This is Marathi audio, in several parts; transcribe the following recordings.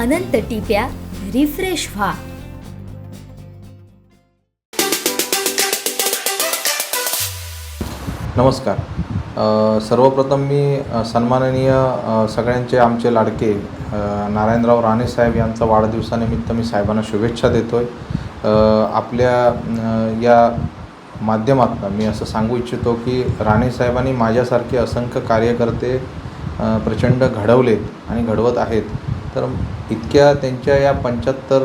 अनंत टिप्या रिफ्रेश व्हा. नमस्कार. सर्वप्रथम मी सन्माननीय सगळ्यांचे आमचे लाडके नारायणराव राणे साहेब यांचा वाढदिवसानिमित्त मी साहेबांना शुभेच्छा देतो आहे आपल्या या माध्यमातून मी असं सांगू इच्छितो की राणे साहेबांनी माझ्यासारखे असंख्य कार्यकर्ते प्रचंड घडवलेत आणि घडवत आहेत. तर इतक्या त्यांच्या या पंच्याहत्तर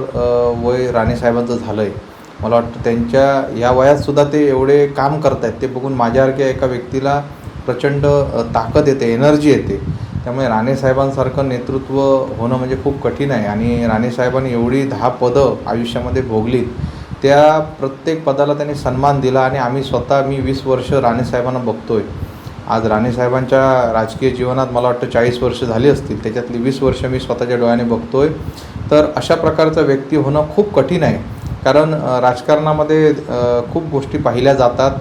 वय राणेसाहेबांचं झालं आहे मला वाटतं त्यांच्या या वयातसुद्धा ते एवढे काम करत आहेत ते बघून माझ्यासारख्या एका व्यक्तीला प्रचंड ताकद येते एनर्जी येते. त्यामुळे राणेसाहेबांसारखं नेतृत्व होणं म्हणजे खूप कठीण आहे. आणि राणेसाहेबांनी एवढी दहा पदं आयुष्यामध्ये भोगलीत. त्या प्रत्येक पदाला त्यांनी सन्मान दिला आणि आम्ही स्वतः मी वीस वर्ष राणेसाहेबांना बघतो आहे आज राणेसाहेबांच्या राजकीय जीवनात मला वाटतं चाळीस वर्ष झाली असतील. त्याच्यातली वीस वर्ष मी स्वतःच्या डोळ्याने बघतो आहे तर अशा प्रकारचा व्यक्ती होणं खूप कठीण आहे. कारण राजकारणामध्ये खूप गोष्टी पाहिल्या जातात.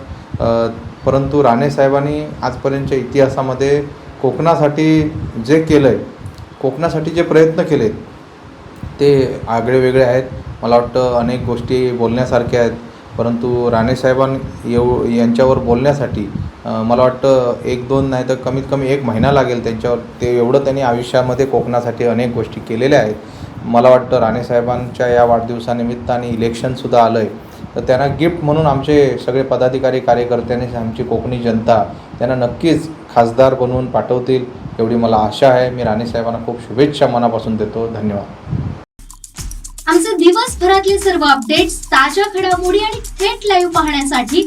परंतु राणेसाहेबांनी आजपर्यंतच्या इतिहासामध्ये कोकणासाठी जे केलं आहे कोकणासाठी जे प्रयत्न केले ते आगळे वेगळे आहेत. मला वाटतं अनेक गोष्टी बोलण्यासारख्या आहेत. परंतु राणेसाहेबां येऊ यांच्यावर बोलण्यासाठी मला वाटतं एक दोन नाही तर कमीत कमी एक महिना लागेल त्यांच्यावर. ते एवढं त्यांनी आयुष्यामध्ये कोकणासाठी अनेक गोष्टी केलेल्या आहेत. मला वाटतं राणेसाहेबांच्या या वाढदिवसानिमित्त आणि इलेक्शनसुद्धा आलं आहे तर त्यांना गिफ्ट म्हणून आमचे सगळे पदाधिकारी कार्यकर्त्यांनी आमची कोकणी जनता त्यांना नक्कीच खासदार बनवून पाठवतील एवढी मला आशा आहे. मी राणेसाहेबांना खूप शुभेच्छा मनापासून देतो. धन्यवाद. आमचे दिवसभरातले सर्व अपडेट्स ताज्या घडामोडी आणि थेट लाईव्ह पाहण्यासाठी